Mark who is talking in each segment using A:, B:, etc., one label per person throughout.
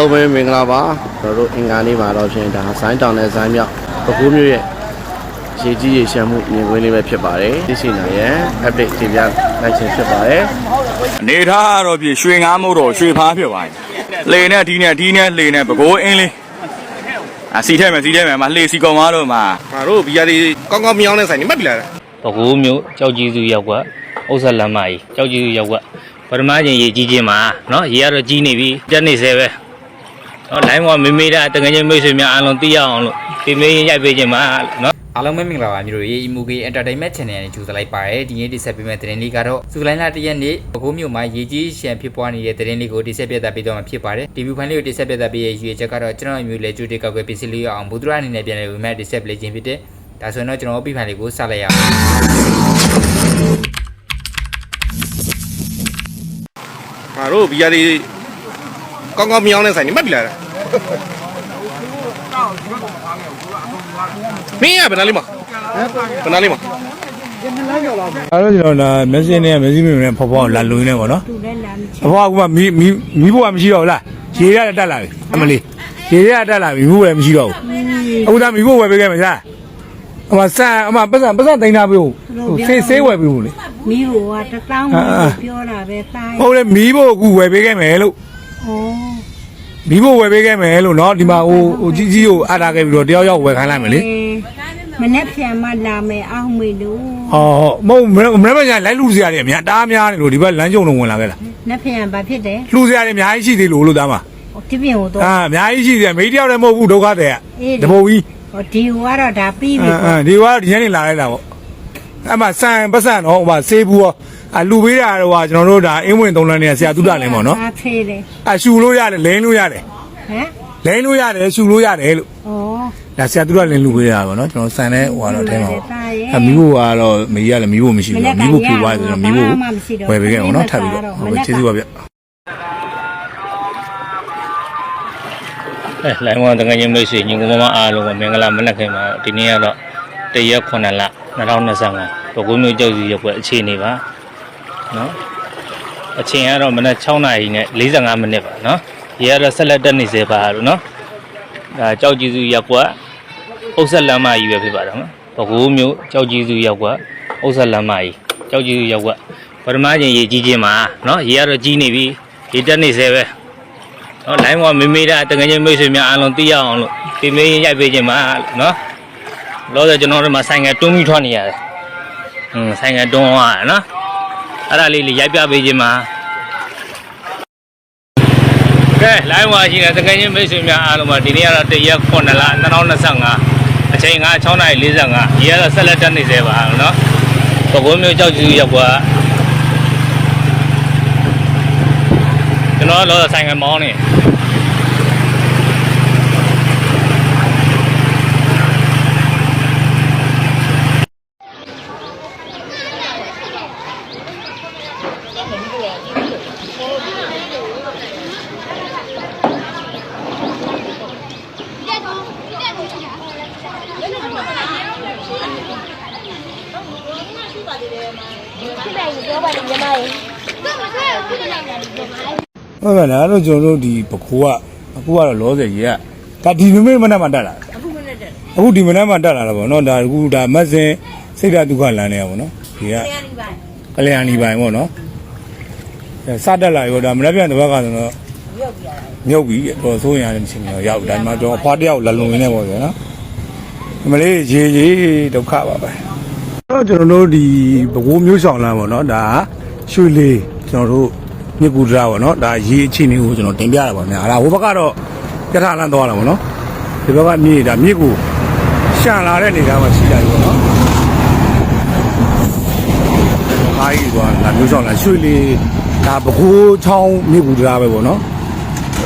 A: လုံးပဲမင်္ဂလာပါကျွန်တော်တို့အင်္ဂါနေ့မှာတော့ရှင်ဒါဆိုင်းတောင်နဲ့ဆိုင်းမြောက်ပကူးမျိုးရဲ့ရေကြီးရေရှမ်းမှုမြင်ကွင်းလေးပဲဖြစ်ပါတယ်သိရှိနိုင်ရန် update တင်ပြလိုက်ခြင်းဖြစ်ပါတယ်
B: နေထားကတော့ပြည့်ရွှေငါးမို့တော့ရွှေဖားဖြစ်သွားပြီလေနဲ့ဒီနဲ့ဒီနဲ့လေနဲ့ပကိုးအင်းလေးအစီထဲမယ်စီထဲမယ်မလှေစီကောင်သွားတော့မှာ
A: ငါတို့ဘီယာဒီကောင်းကောင်းမြောင်းတဲ့ဆိုင်နေမှတ်ပြီလား
C: ပဲခူးမြို့ကြောက်ကြီးစုရောက်ကွက်ဥစ္စာလမ်းမကြီးကြောက်ကြီးစုရောက်ကွက်ပထမချင်းရေကြီးချင်းမှာเนาะရေကတော့ကြီးနေပြီတက်နေသေးပဲ နော် line မှာမေမေတာတကယ်ချင်းမိတ်ဆွေများအားလုံးသိရအောင်လို့ဒီမေးရင်ရိုက်ပေးခြင်းပါလို့နော်
D: အားလုံးပဲမင်္ဂလာပါမျိုးတို့ရေ EMG Entertainment Channel နဲ့ကြိုဆိုလိုက်ပါရယ်ဒီနေ့တင်ဆက်ပေးမယ့်သတင်းလေးကတော့ဇူလိုင်လ1ရက်နေ့ပဲခူးမြို့မှာရေကြီးရှံဖြစ်ပွားနေတဲ့သတင်းလေးကိုတင်ဆက်ပြသပေးတော့မှာဖြစ်ပါတယ်ဒီဗီဖိုင်လေးကိုတင်ဆက်ပြသပေးရရွေချက်ကတော့ကျွန်တော်မျိုးလေကျူတေကောက်ွယ်ပစ္စည်းလေးရအောင်ဘူဒရာအနေနဲ့ပြန်လည်ဝေမဲ့တင်ဆက်ပေးခြင်းဖြစ်တယ်ဒါဆိုရင်တော့ကျွန်တော်ဗီဖိုင်လေးကိုစလိုက်ရအောင်
A: ငါတို့ဘီယာလေး ကောင်းကောင်းမြောင်းတဲ့ဆိုင်နေမှတ်ပြီလားမင်းရဘယ်နာလေးမဘယ်နာလေးမ
E: အဲ့တော့ကျွန်တော်ဒါမက်ဆေ့နဲ့မက်ဆေ့မျိုးနဲ့ဖော်ဖော်လာလုံနေပေါ့နော်
F: သူလည်းလာမချ
E: အဖေကကမီးမီးမီးဘွားမရှိတော့ဘူးလားရေရတက်လာပြီအမလေးရေရတက်လာပြီမီးဘွားမရှိတော့ဘူးအခုဒါမီးဘွားဝယ်ပေးခဲ့မှာစားအမဆန်အမပတ်စံပတ်စံတင်တာပြုဆေးဆေးဝယ်ပေးဘူးလေ
F: မီးကိုကတသောင်းလို့ပြောတာပဲတိုင်း
E: ဟုတ်လေမီးဘွားအခုဝယ်ပေးခဲ့မယ်လို့
F: ဩ
E: မီးဘွားဝယ်ပေးခဲ့မယ်လို့နော်ဒီမှာဟိုဟိုကြီးကြီးကိုအားထားခဲ့ပြီးတော့တယောက်ယောက်ဝယ်ခိုင်းလိုက်မယ်လေ
F: မနေ့ပြန်မလာမယ်အောက်မေလို့
E: ဟောမဟုတ်မနေ့မညာလိုက်လူစရာတွေအများတားများနေလို့ဒီဘက်လမ်းကြုံလုံးဝင်လာခဲ့လား
F: နေ့ပြန်ဘာဖြစ်တယ်
E: လူစရာတွေအများကြီးရှိသေးလို့လို့သားမ
F: ဒီပြင်ကိုတော့
E: အာအများကြီးရှိသေးတယ်မိတယောက်လည်းမဟုတ်ဘူးဒုက္ခတဲ့တဘုံကြီး
F: ဟိုဒီကတော့ဒါပြီးပြီ
E: အာဒီကဒီနေ့လာလိုက်တာပေါ့အဲ့မှာဆန်ပတ်စံတော့ဟိုမှာဆေးဘူးရော အလူပေးတာတော့ဟာကျွန်တော်တို့ဒါအင်းဝင်သုံးလမ်းနေဆရာတုဒလင်းပေါ့နော်
F: အားသေးတယ်
E: အရှူလို့ရတယ်လိန်လို့ရတယ်
F: ဟမ်
E: လိန်လို့ရတယ်ရှူလို့ရတယ်လို့
F: ဩ
E: ဒါဆရာတုဒလင်းလူပေးတာပေါ့နော်ကျွန်တော်ဆန်တဲ့ဟိုကတော့ထဲမှာပေါ့
F: သားရဲ့
E: အမီးဘိုကတော့မီးရလည်းမီးဘိုမရှိဘူးမီးဘိုဖြူသွားတယ်ဆိုတော့မီးဘို
F: ဘာမှမရှိတော့
E: ဝယ်ပေးခဲ့အောင်နော်ထပ်ပြီးတော့ဟုတ်ကဲ့ကျေးဇူးပါဗျ
C: အဲလိုင်းပေါ်တကယ်ချင်းမိတ်ဆွေညီကောင်မအားလုံးကမင်္ဂလာမနက်ခင်းပါဒီနေ့ကတော့တရက်9လ2025ပဲခူးမြို့ကြောက်ကြီးရောက်ကွက်အခြေအနေပါ နော်အချိန်ကတော့မနက်6နာရီနဲ့45မိနစ်ပါနော်ရေကတော့ဆက်လက်တက်နေစေပါလို့နော်ဒါကြောက်ကြီးစုရက်ကွက်အုပ်ဆက်လမ်းမကြီးပဲဖြစ်ပါတော့နော်ဘကိုးမျိုးကြောက်ကြီးစုရက်ကွက်အုပ်ဆက်လမ်းမကြီးကြောက်ကြီးစုရက်ကွက်ပထမချင်းရေကြီးချင်းမှာနော်ရေကတော့ကြီးနေပြီရေတက်နေစေပဲနော်လိုင်းပေါ်မေမေတာတကယ်ချင်းမိတ်ဆွေများအားလုံးသိရအောင်လို့ပြမေးရင်ရိုက်ပေးခြင်းပါနော်လောဆယ်ကျွန်တော်တို့မှာဆိုင်ကတွန်းပြီးထွားနေရတယ်။အင်းဆိုင်ကတွန်းသွားရနော်။ အဲ့ဒါလေးလေးရိုက်ပြပေးခြင်းပါကဲလိုင်းဝါရှိတဲ့တကယ်ချင်းမိတ်ဆွေများအားလုံးပါဒီနေ့ကတော့တရက်9လ2025အချိန်က6:45ရေကတော့ဆက်လက်တက်နေသေးပါနော်ပကုံးမျိုးကြောက်ကြည့်ရောက်ကွာကျွန်တော်လောဆိုင်ကမောင်းနေ
E: ဟုတ်ကဲ့လားအဲ့တော့ကျွန်တော်တို့ဒီပခိုးကအခုကတော့လောဆယ်ကြီးကဒါဒီမင်းမနဲ့မှတက်လာအခုမနဲ့တက်အခုဒီမနဲ့မှတက်လာတာပေါ့နော်ဒါအခုဒါမတ်စင်စိတ်ဓာတ်ဒုက္ခလမ်းနေရပေါ့နော်ဒီကကလျာဏီပိုင်ပေါ့နော်အဲစတက်လာရောဒါမနေ့ပြန်တစ်ဘက်ကဆိုတော့မြုပ်ပြီတော့ဆိုးရင်လည်းမရှိဘူးတော့ရောက်ဒါမှတော့အဖွားတယောက်လလုံနေပေါ့ဗျာနော်ဒီမလေးရေရေဒုက္ခပါပဲ တော့ကျွန်တော်တို့ဒီဘကိုးမျိုးဆောင်လမ်းပေါ့နော်ဒါရွှေလေးကျွန်တော်တို့မြစ်ကူတရာပေါ့နော်ဒါရေအခြေအနေကိုကျွန်တော်တင်ပြတာပါများဒါဟိုဘက်ကတော့ပြထလန်းသွားတာပေါ့နော်ဒီဘက်ကမြေဒါမြစ်ကိုရှန်လာတဲ့နေသားမှာရှိတယ်ပေါ့နော်ဟာကြီးသွားတာမျိုးဆောင်လာရွှေလီဒါပကိုးချောင်းမြစ်ကူတရာပဲပေါ့နော်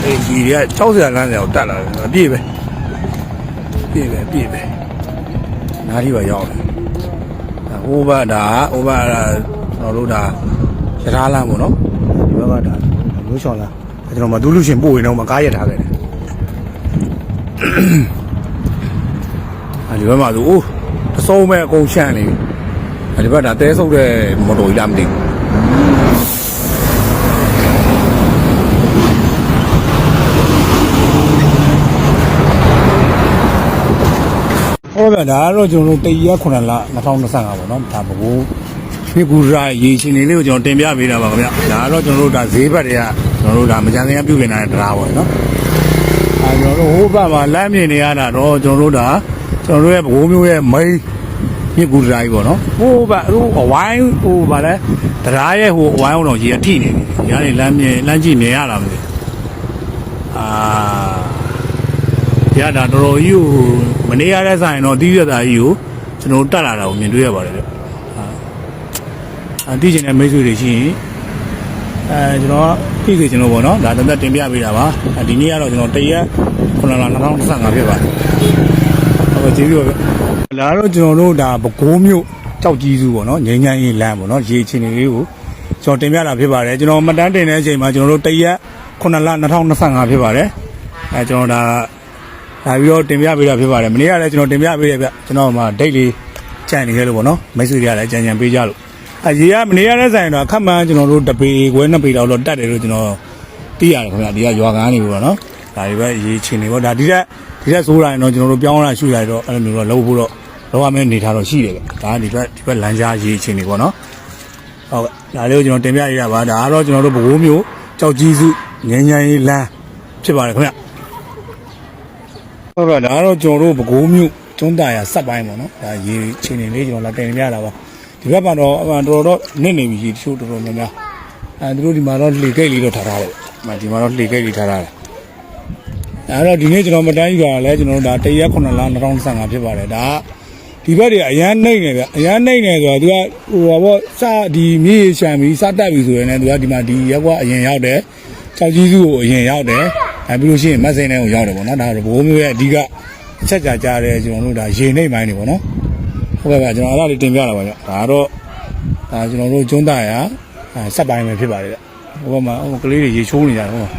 E: အေးဒီတွေက60လမ်းစရာကိုတက်လာတယ်အပြည့်ပဲပြည့်ပဲပြည့်ပဲနားကြီးပါရောက်တယ် ဒါဟိုဘက်ဒါဟိုဘက်ဒါကျွန်တော်တို့ဒါရထားလမ်းပေါ့နော်ဒီဘက်ကဒါမျိုးချောင်းလားကျွန်တော်မတူးလို့ရှင်ပို့ရင်တော့မကားရထားခဲ့တယ်အဲဒီဘက်မှာဆိုအိုးတစုံမဲ့အကုန်ရှန့်နေပြီအဲဒီဘက်ဒါတဲဆုပ်တဲ့မော်တော်ကြီးလားမသိဘူး ဟုတ်ကဲ့ဒါကတော့ကျွန်တော်တို့တရီရက်9လ2025ပေါ့နော်ဒါဘဘိုးမြေကူရာရေရှင်လေးလေးကိုကျွန်တော်တင်ပြပေးတာပါခင်ဗျဒါကတော့ကျွန်တော်တို့ဒါဈေးဘက်တွေကကျွန်တော်တို့ဒါမကြမ်းခင်ပြုပြင်လာတဲ့တရားပေါ့နော်အဲကျွန်တော်တို့ဟိုဘက်မှာလမ်းမြင်နေရတာတော့ကျွန်တော်တို့ဒါကျွန်တော်တို့ရဲ့ဘဘိုးမျိုးရဲ့မိန်းမြေကူရာကြီးပေါ့နော်ဟိုဘက်ဟိုအဝိုင်းဟိုဗာလဲတရားရဲ့ဟိုအဝိုင်းအောင်တော့ရေအထိနေတယ်ညာနေလမ်းမြင်လမ်းကြည့်မြင်ရတာမသိအာ ရတာတော်တော်ကြီးကိုမနေရတဲ့ဆိုင်တော့တီးရတာကြီးကိုကျွန်တော်တက်လာတာကိုမြင်တွေ့ရပါတယ်ဗျအာအတီးချင်တဲ့မိတ်ဆွေတွေရှိရင်အဲကျွန်တော်တီးစီကျွန်တော်ပေါ့နော်ဒါတသက်တင်ပြပေးတာပါအဒီနေ့ကတော့ကျွန်တော်တရက်9လ2025ဖြစ်ပါတယ်ဟုတ်ကဲ့ကျေးဇူးပါဗျလာတော့ကျွန်တော်တို့ဒါပဲခူးမြို့ကြောက်ကြီးစုပေါ့နော်ငိမ့်ငိုင်းရေးလမ်းပေါ့နော်ရေချင်းလေးကိုကျွန်တော်တင်ပြတာဖြစ်ပါတယ်ကျွန်တော်မှတ်တမ်းတင်တဲ့အချိန်မှာကျွန်တော်တို့တရက်9လ2025ဖြစ်ပါတယ်အဲကျွန်တော်ဒါ ဒါပြီးတော့တင်ပြပေးတာဖြစ်ပါတယ်မနေ့ကလည်းကျွန်တော်တင်ပြပေးတယ်ဗျကျွန်တော်မှဒိတ်လေးကြံနေခဲ့လို့ပေါ့နော်မိတ်ဆွေတွေကလည်းကြံကြံပေးကြလို့အရေကမနေ့ကလည်းဆိုင်တော့ခက်မှန်းကျွန်တော်တို့တပေခွဲနှစ်ပေတော့တော့တတ်တယ်လို့ကျွန်တော်သိရတယ်ခင်ဗျဒီကရွာကန်းနေပြီပေါ့နော်ဒါတွေပဲရေချင်နေပေါ့ဒါဒီကဒီကဆိုးလာရင်တော့ကျွန်တော်တို့ပြောင်းလာရှူလာတော့အဲ့လိုမျိုးတော့လုပ်ဖို့တော့လောကမဲနေထားတော့ရှိတယ်ဗျဒါကဒီဘက်ဒီဘက်လမ်းကြားရေချင်နေပေါ့နော်ဟုတ်ကဲ့ဒါလေးကိုကျွန်တော်တင်ပြရတာပါဒါကတော့ကျွန်တော်တို့ဘကိုးမျိုးကြောက်ကြီးစုငញ្ញန်ရေးလမ်းဖြစ်ပါတယ်ခင်ဗျ ဟုတ်ကဲ့ဒါကတော့ကျွန်တော်တို့ပဲခူးမြို့ကျွန်းတာရစက်ပိုင်းပေါ့နော်ဒါရေချင်းနေလေးကျွန်တော်လာတင်ပြရတာပါဒီဘက်မှာတော့အမှန်တော်တော်နစ်နေပြီရေတချို့တော်တော်များများအဲသူတို့ဒီမှာတော့လှေကိတ်လေးတော့ထားထားတယ်အမှဒီမှာတော့လှေကိတ်လေးထားထားတယ်အဲတော့ဒီနေ့ကျွန်တော်မတန်းယူတာလဲကျွန်တော်တို့ဒါတရက်9လ2025ဖြစ်ပါတယ်ဒါဒီဘက်တွေအရန်နှိမ့်နေဗျအရန်နှိမ့်နေဆိုတော့သူကဟိုပါပေါ့စဒီမြေရှမ်းပြီးစတက်ပြီဆိုရင်လည်းသူကဒီမှာဒီရက်ကွာအရင်ရောက်တယ်ကြောက်ကြီးစုကိုအရင်ရောက်တယ် အဲပြီးလို့ရှိရင်မက်ဆင်းထဲကိုရောက်တယ်ပေါ့နော်ဒါတော့ဘိုးမျိုးရဲ့အဓိကအချက်ကြကြတဲ့ကျွန်တော်တို့ဒါရေနှိမ့်ပိုင်းနေပေါ့နော်ဟုတ်ကဲ့ဗျကျွန်တော်အဲ့ဒါလေးတင်ပြတာပါဗျဒါကတော့ဒါကျွန်တော်တို့ကျွန်းသားရအဲစက်ပိုင်းပဲဖြစ်ပါတယ်ဗျဟိုဘက်မှာဟိုကလေးတွေရေချိုးနေကြတယ်ဟိုမှာ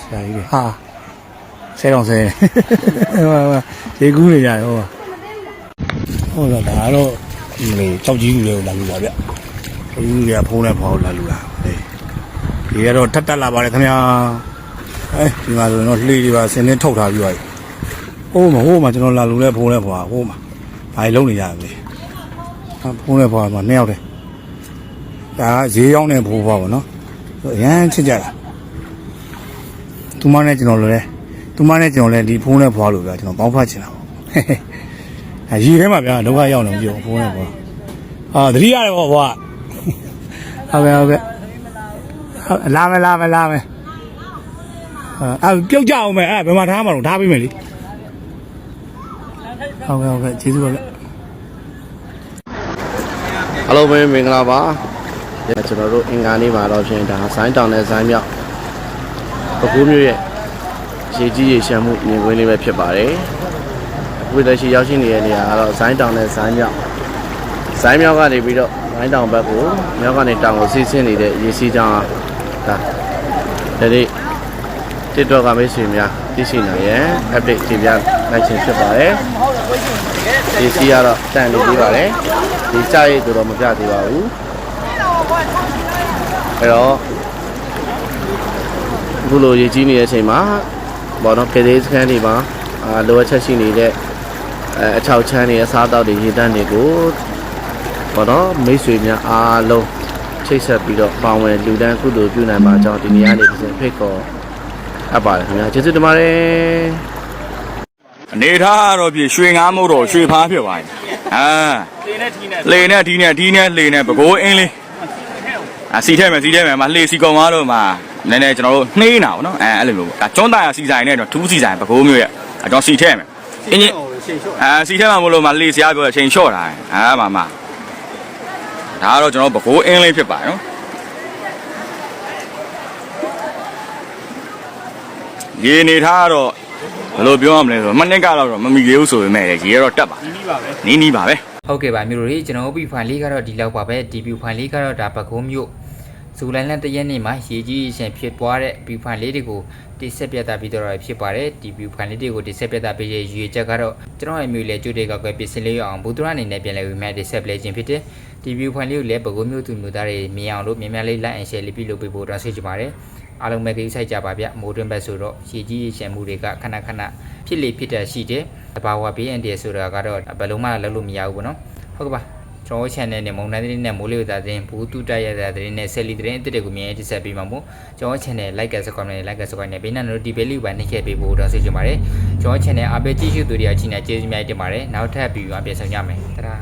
E: ဆရာကြီးတွေဟာဆဲတော့ဆဲဟိုမှာရေကူးနေကြတယ်ဟိုမှာဟုတ်တော့ဒါကတော့ဒီလေကြောက်ကြီးလူတွေကိုလာလူပါဗျကြောက်ကြီးလူတွေကဖုံးနဲ့ဖောက်လာလူလာဟေးဒီကတော့ထက်တက်လာပါတယ်ခင်ဗျာ အဲဒီမှာဆိုတော့လှေတွေပါဆင်းနေထုတ်ထားပြီးပါပြီဟိုးမှာဟိုးမှာကျွန်တော်လာလူနဲ့ဖုံးနဲ့ဖွာဟိုးမှာဘာလုံးနေကြလဲဖုံးနဲ့ဖွာမှာနှစ်ယောက်တည်းဒါကဈေးရောက်နေဖိုးဖွာပါနော်အရန်ချစ်ကြတာသူမနဲ့ကျွန်တော်လည်းသူမနဲ့ကျွန်တော်လည်းဒီဖုံးနဲ့ဖွာလို့ဗျာကျွန်တော်ပေါင်းဖတ်ချင်တာပေါ့အဲရီထဲမှာဗျာဒုက္ခရောက်နေပြီဖုံးနဲ့ဖွာအာတတိရတယ်ပေါ့ဖွာဟုတ်ကဲ့ဟုတ်ကဲ့လာမယ်လာမယ်လာမယ် အဲပြုတ်ကြအောင်မယ်အဲဘယ်မှာထားမှာတော့ထားပေးမယ်လေဟုတ်ကဲ့ဟုတ်ကဲ့ကျေးဇူးပါဗျ
A: အားလုံးပဲမင်္ဂလာပါကျွန်တော်တို့အင်္ဂါနေ့မှာတော့ဖြင့်ဒါဇိုင်းတောင်နဲ့ဇိုင်းမြောက်ပကူးမျိုးရဲ့ရေကြီးရေရှမ်းမှုမြင်ကွင်းလေးပဲဖြစ်ပါတယ်အခုလက်ရှိရောက်ရှိနေတဲ့နေရာကတော့ဇိုင်းတောင်နဲ့ဇိုင်းမြောက်ဇိုင်းမြောက်ကနေပြီးတော့ဇိုင်းတောင်ဘက်ကိုမြောက်ကနေတောင်ကိုစီးဆင်းနေတဲ့ရေစီးကြောင်းဒါဒါလေး TikTok ကမိတ်ဆွေများသိရှိနိုင်ရန် update တင်ပြလိုက်ခြင်းဖြစ်ပါတယ်ဒီစီကတော့တန်နေသေးပါတယ်ဒီကြရိတ်တော့မပြသေးပါဘူးအဲ့တော့အခုလိုရေကြီးနေတဲ့အချိန်မှာဘောနော်ကေဒေးစကန်တွေမှာအာလိုအပ်ချက်ရှိနေတဲ့အဲအချောက်ချမ်းတွေအစားအသောက်တွေရေတန်းတွေကိုဘောနော်မိတ်ဆွေများအားလုံးချိတ်ဆက်ပြီးတော့ပါဝင်လူတန်းကုသိုလ်ပြုနိုင်ပါကြောင်းဒီနေ့ကနေပြန်ဖိတ်ခေါ် အပ်ပါတယ်ခင်ဗျာကျေးဇူးတင်ပါတယ်
B: အနေထားကတော့ပြရွှေငားမို့တော့ရွှေဖားဖြစ်သွားပြီအာလေနဲ့ဒီနဲ့ဒီနဲ့လေနဲ့ပကိုးအင်းလေးအာစီထဲမယ်စီထဲမယ်မလှေစီကောင်သွားတော့မှနည်းနည်းကျွန်တော်တို့နှေးနေတာပေါ့နော်အဲအဲ့လိုမျိုးပေါ့ဒါကျွန်းသားရစီဆိုင်နဲ့တော့ထူးစီဆိုင်ပကိုးမျိုးရဲ့အကျွန်တော်စီထဲမယ်အင်းကြီးအာစီထဲမှာမလို့မလှေစရာပြောအချိန်လျှော့တာအာမမဒါကတော့ကျွန်တော်ပကိုးအင်းလေးဖြစ်ပါတယ်နော် ရေနေထားကတော့ဘယ်လိုပြောရမလဲဆိုတော့မနစ်ကတော့မမီသေးဘူးဆိုပေမဲ့ရေကတော့တက်ပါနီးနီးပါပဲနီးနီးပါပဲ
D: ဟုတ်ကဲ့ပါမျိုးတို့ကျွန်တော်တို့ view file လေးကတော့ဒီလောက်ပါပဲဒီ view file လေးကတော့ဒါပကုံးမျိုးဇူလိုင်လတရက်နေ့မှာရေကြီးရေရှင်ဖြစ်သွားတဲ့ view file လေးတွေကိုတိဆက်ပြသပြီးတော့ဖြစ်ပါတယ်ဒီ view file လေးတွေကိုတိဆက်ပြသပေးရဲ့ရည်ရွယ်ချက်ကတော့ကျွန်တော်ရဲ့မျိုးလေကျွတ်တွေကကွယ်ပြင်ဆင်လေးရအောင်ဘူတရအနေနဲ့ပြန်လဲဝေမဲ့တိဆက်ပလဲခြင်းဖြစ်တဲ့ဒီ view file လေးကိုလည်းပကုံးမျိုးသူမျိုးသားတွေမြင်အောင်လို့မြန်မြန်လေး like and share လေးပြုလုပ်ပေးဖို့တောင်းဆိုချင်ပါတယ် အားလုံးပဲကိစ္စဆိုင်ကြပါဗျမိုးတွင်းဘက်ဆိုတော့ရေကြီးရေရှမ်းမှုတွေကခဏခဏဖြစ်လေဖြစ်တဲ့ရှိတယ်တဘာဝဘေးအန်တရဆိုတာကတော့ဘယ်လုံးမှလုပ်လို့မရဘူးပေါ့နော်ဟုတ်ကဲ့ပါကျွန်တော် channel နဲ့မုံတိုင်းသတင်းနဲ့မိုးလေဝသသတင်းဘူးတူတရရတဲ့သတင်းနဲ့ဆက်လီသတင်းအစ်စ်တွေကိုမြင်ရတိဆက်ပေးမှာမို့ကျွန်တော် channel like က subscribe နဲ့ like က subscribe နဲ့ဘေးနာ notification လေးပါနှိပ်ခဲ့ပေးဖို့တော့ဆွေးချင်ပါတယ်ကျွန်တော် channel အားပေးကြည့်ရှုသူတွေကချင်းနဲ့ကျေးဇူးများတင်ပါတယ်နောက်ထပ်ဗီဒီယိုအပြည့်ဆောင်ကြမယ်တဒါ